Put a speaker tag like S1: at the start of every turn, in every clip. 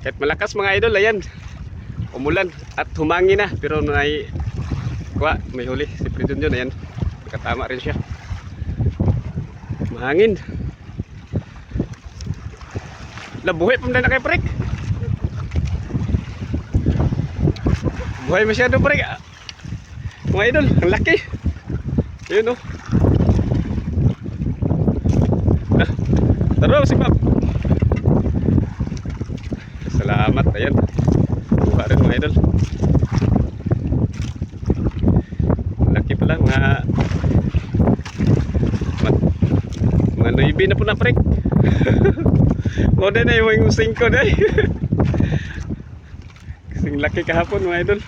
S1: Kahit malakas mga idol, ayan. Umulan at humangin na. Pero may, kuha, may huli. Si Pridon yun, ayan. Nakatama rin siya. Mahangin. Labuhay pa na kay Prek. Buhay masyado Prek. Ah, Mga idol, ang laki. Ayun oh. Ah, Taro si Map. Salamat, ayan. Buka rin mga idol. Laki pala, mga mga, mga nuibi na po na prek. o na na yung using ko na Kasing laki kahapon mga idol.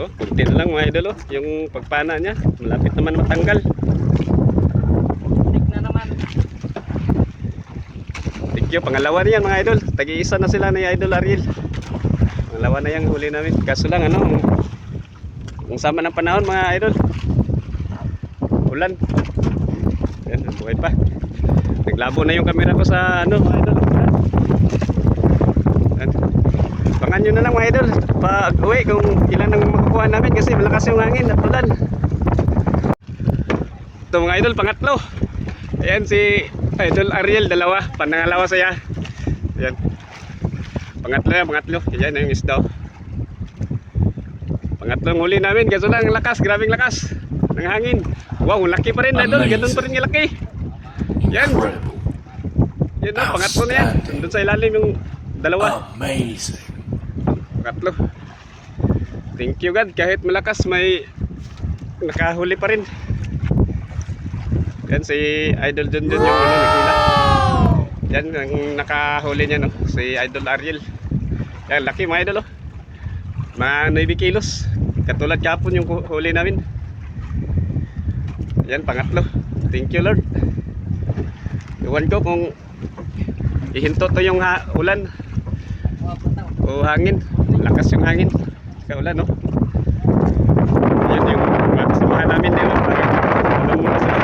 S1: Oh, kunti na lang mga idol oh. Yung pagpana niya, malapit naman matanggal.
S2: Tik na naman.
S1: Thank you. Pangalawa na yan mga idol. Tagi-isa na sila ni Idol Ariel. Pangalawa na yung huli namin. Kaso lang ano, kung sama ng panahon mga idol. Ulan. Yan, buhay pa. Naglabo na yung camera ko sa ano mga idol. Abangan nyo na lang mga idol. Pag uwi kung ilan ang makukuha namin kasi malakas yung hangin at ulan. Ito mga idol, pangatlo. Ayan si Idol Ariel, dalawa. Panangalawa saya. Ayan. Pangatlo yan, pangatlo. Ayan yung isda. Pangatlong huli namin. Kaso lang, ang lakas. Grabing lakas. Ng hangin. Wow, laki pa rin, Idol. Ganun pa rin yung laki. Yan. Yan na, pangatlo na yan. Doon sa ilalim yung dalawa.
S3: Amazing.
S1: Pangatlo. Thank you God. Kahit malakas, may nakahuli pa rin. Yan si Idol John John yung ano, nagila. Yan ang nakahuli niya no, si Idol Ariel. Yan, laki mga idol oh. Mga 9 kilos. Katulad kapon yung hu- huli namin. Yan, pangatlo. Thank you Lord. Iwan ko kung ihinto to yung ha- ulan o hangin. Lakas yung hangin. Sa ulan no. Yan yung mga kasamahan namin dito. Alam mo na sila.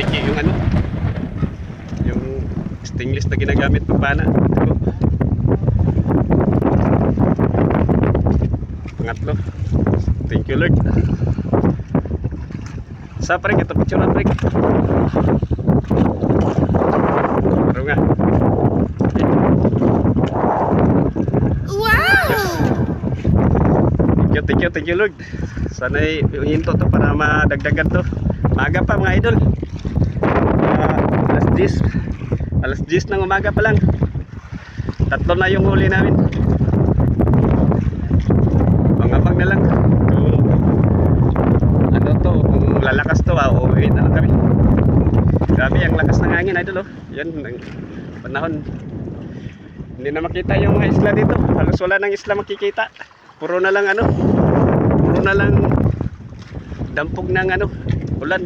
S1: Yung yung ano. Yung stainless na ginagamit pang pana. Ito. Pangatlo. Thank you Lord. Sa pare, ito picture na pare. Pero nga. Thank you, thank you, thank you Lord. Sana hinto to para madagdagan to. Maaga pa mga idol. Ah, alas 10. Alas 10 ng umaga pa lang. Tatlo na yung huli namin. Pangabang na lang. Kung ano to, kung lalakas to, ah, uuwi na kami. Grabe ang lakas ng hangin idol oh. Yan ang panahon. Hindi na makita yung mga isla dito. Halos wala nang isla makikita. Puro na lang ano. Puro na lang dampog ng ano, ulan.